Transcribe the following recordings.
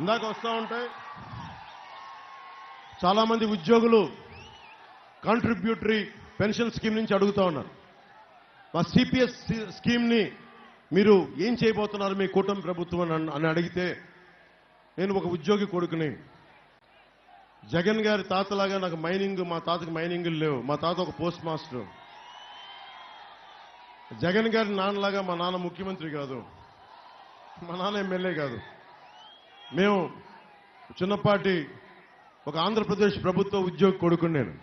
ఇందాక వస్తూ ఉంటాయి చాలామంది ఉద్యోగులు కాంట్రిబ్యూటరీ పెన్షన్ స్కీమ్ నుంచి అడుగుతూ ఉన్నారు. మా సిపిఎస్ స్కీమ్ని మీరు ఏం చేయబోతున్నారు మీ కూటమి ప్రభుత్వం అని అని అడిగితే నేను ఒక ఉద్యోగి కొడుకుని జగన్ గారి తాతలాగా నాకు మైనింగ్ మా తాతకి మైనింగులు లేవు. మా తాత ఒక పోస్ట్ మాస్టర్. జగన్ గారి నాన్నలాగా మా నాన్న ముఖ్యమంత్రి కాదు. మా నాన్న ఎమ్మెల్యే కాదు. మేము చిన్నపాటి ఒక ఆంధ్రప్రదేశ్ ప్రభుత్వ ఉద్యోగి కొడుకుని నేను.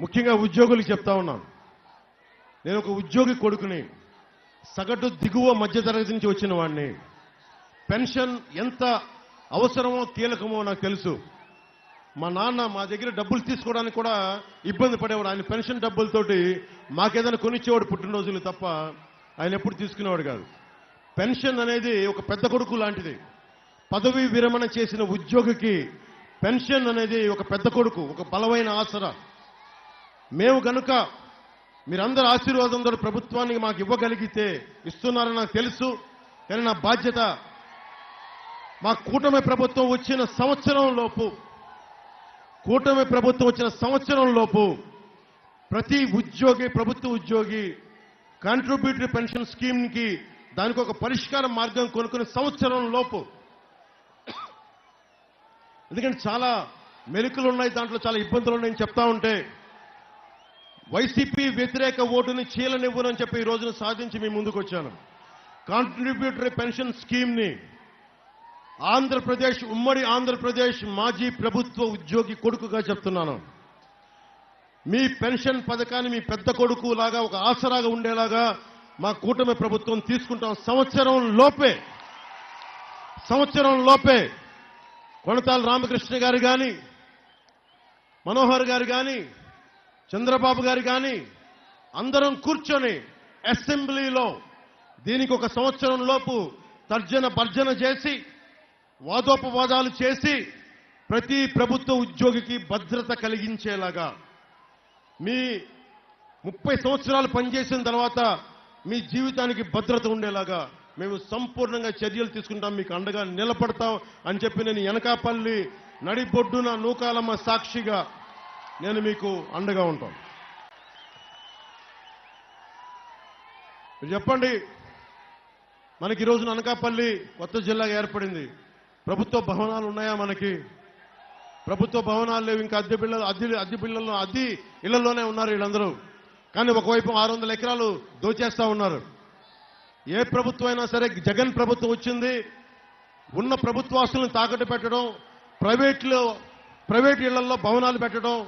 ముఖ్యంగా ఉద్యోగులకు చెప్తా ఉన్నాను. నేను ఒక ఉద్యోగి కొడుకుని సగటు దిగువ మధ్యతరగతి నుంచి వచ్చిన వాడిని పెన్షన్ ఎంత అవసరమో కీలకమో నాకు తెలుసు. మా నాన్న మా దగ్గర డబ్బులు తీసుకోవడానికి కూడా ఇబ్బంది పడేవాడు. ఆయన పెన్షన్ డబ్బులతోటి మాకేదైనా కొనిచ్చేవాడు పుట్టినరోజులు తప్ప ఆయన ఎప్పుడు తీసుకునేవాడు కాదు. పెన్షన్ అనేది ఒక పెద్ద కొడుకు లాంటిది. పదవీ విరమణ చేసిన ఉద్యోగికి పెన్షన్ అనేది ఒక పెద్ద కొడుకు ఒక బలమైన ఆసరా. మేము గనుక మీరందరూ ఆశీర్వాదంతో ప్రభుత్వానికి మాకు ఇవ్వగలిగితే ఇస్తున్నారని నాకు తెలుసు కానీ నా బాధ్యత మా కూటమి ప్రభుత్వం వచ్చిన సంవత్సరం లోపు కూటమి ప్రభుత్వం వచ్చిన సంవత్సరం లోపు ప్రతి ఉద్యోగి ప్రభుత్వ ఉద్యోగి కాంట్రిబ్యూటరీ పెన్షన్ స్కీమ్కి దానికి ఒక పరిష్కార మార్గం కొనుక్కునే సంవత్సరం లోపు ఎందుకంటే చాలా మెరుకులు ఉన్నాయి దాంట్లో చాలా ఇబ్బందులు ఉన్నాయని చెప్తా ఉంటే వైసీపీ వ్యతిరేక ఓటుని చీలనివ్వనని చెప్పి ఈ రోజున సాధించి మీ ముందుకు వచ్చాను కాంట్రిబ్యూటరీ పెన్షన్ స్కీమ్ని ఆంధ్రప్రదేశ్ ఉమ్మడి ఆంధ్రప్రదేశ్ మాజీ ప్రభుత్వ ఉద్యోగి కొడుకుగా చెప్తున్నాను. మీ పెన్షన్ పథకాన్ని మీ పెద్ద కొడుకు లాగా ఒక ఆసరాగా ఉండేలాగా మా కూటమి ప్రభుత్వం తీసుకుంటాం. సంవత్సరం లోపే సంవత్సరం లోపే కొణతాల్ రామకృష్ణ గారు కానీ మనోహర్ గారు కానీ చంద్రబాబు గారు కానీ అందరం కూర్చొని అసెంబ్లీలో దీనికి ఒక సంవత్సరం లోపు తర్జన భర్జన చేసి వాదోపవాదాలు చేసి ప్రతి ప్రభుత్వ ఉద్యోగికి భద్రత కలిగించేలాగా మీ ముప్పై సంవత్సరాలు పనిచేసిన తర్వాత మీ జీవితానికి భద్రత ఉండేలాగా మేము సంపూర్ణంగా చర్యలు తీసుకుంటాం మీకు అండగా నిలబడతాం అని చెప్పి నేను ఎనకాపల్లి నడిబొడ్డున నూకాలమ్మ సాక్షిగా నేను మీకు అండగా ఉంటాం మీరు చెప్పండి మనకి ఈరోజు అనకాపల్లి కొత్త జిల్లాగా ఏర్పడింది. ప్రభుత్వ భవనాలు ఉన్నాయా మనకి? ప్రభుత్వ భవనాలు లేవు ఇంకా అద్దె పిల్లలు అద్దె అద్దె బిళ్ళల్లో అద్దె ఇళ్ళలోనే ఉన్నారు వీళ్ళందరూ. కానీ ఒకవైపు ఆరు వందల ఎకరాలు దోచేస్తా ఉన్నారు. ఏ ప్రభుత్వం అయినా సరే జగన్ ప్రభుత్వం వచ్చింది ఉన్న ప్రభుత్వాస్తులను తాకట్టు పెట్టడం ప్రైవేట్లో ప్రైవేట్ ఇళ్ళలో భవనాలు పెట్టడం